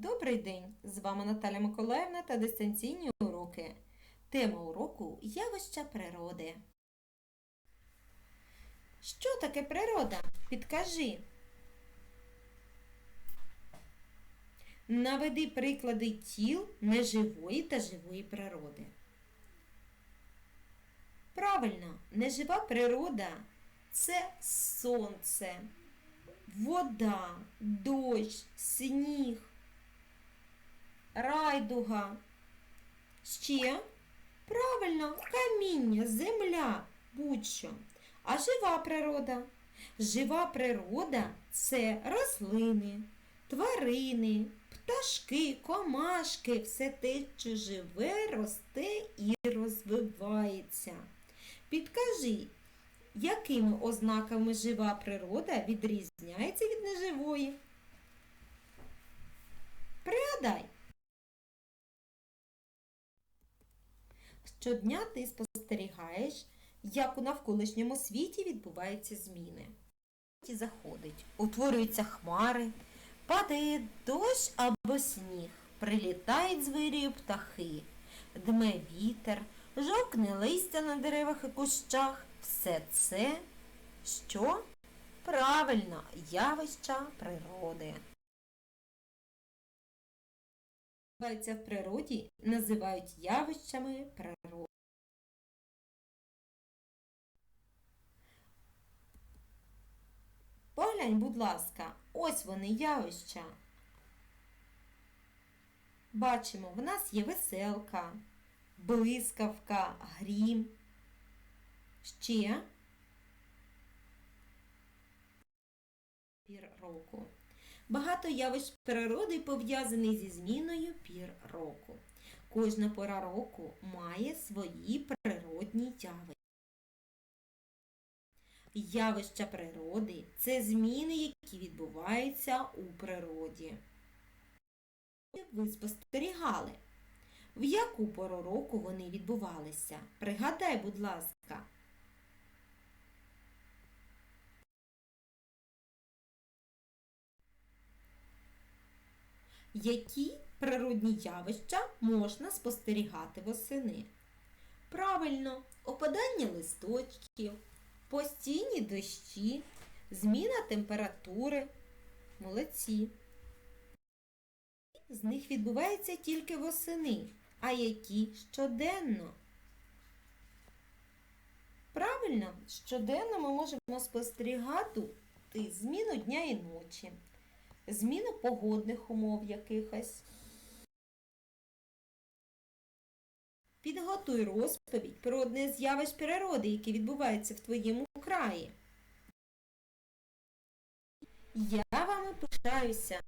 Добрий день! З вами Наталя Миколаївна та дистанційні уроки. Тема уроку явища природи. Що таке природа? Підкажи. Наведи приклади тіл неживої та живої природи. Правильно, нежива природа це сонце, вода, дощ, сніг, райдуга. Ще правильно, каміння, земля, будь-що. А жива природа? Жива природа це рослини, тварини, пташки, комашки, все те, що живе, росте і розвивається. Підкажи, якими ознаками жива природа відрізняється від неживої? Пригадай. Щодня ти спостерігаєш, як у навколишньому світі відбуваються зміни. Заходить, утворюються хмари, падає дощ або сніг, прилітають звирію птахи, дме вітер, жовкне листя на деревах і кущах. Все це що? Правильно, явища природи. В природі, називають явищами природи. Поглянь, будь ласка, ось вони явища. Бачимо, в нас є веселка, блискавка, грім. Ще пір року. Багато явищ природи пов'язані зі зміною пір року. Кожна пора року має свої природні явища. Явища природи це зміни, які відбуваються у природі. Ви спостерігали, в яку пору року вони відбувалися? Пригадай, будь ласка. Які природні явища можна спостерігати восени? Правильно, опадання листочків, постійні дощі, зміна температури. Молодці. З них відбувається тільки восени, а які щоденно. Правильно, щоденно ми можемо спостерігати зміну дня і ночі зміну погодних умов якихось. Підготуй розповідь про одне з явищ природи, яке відбувається в твоєму краї. Я вами пишаюся.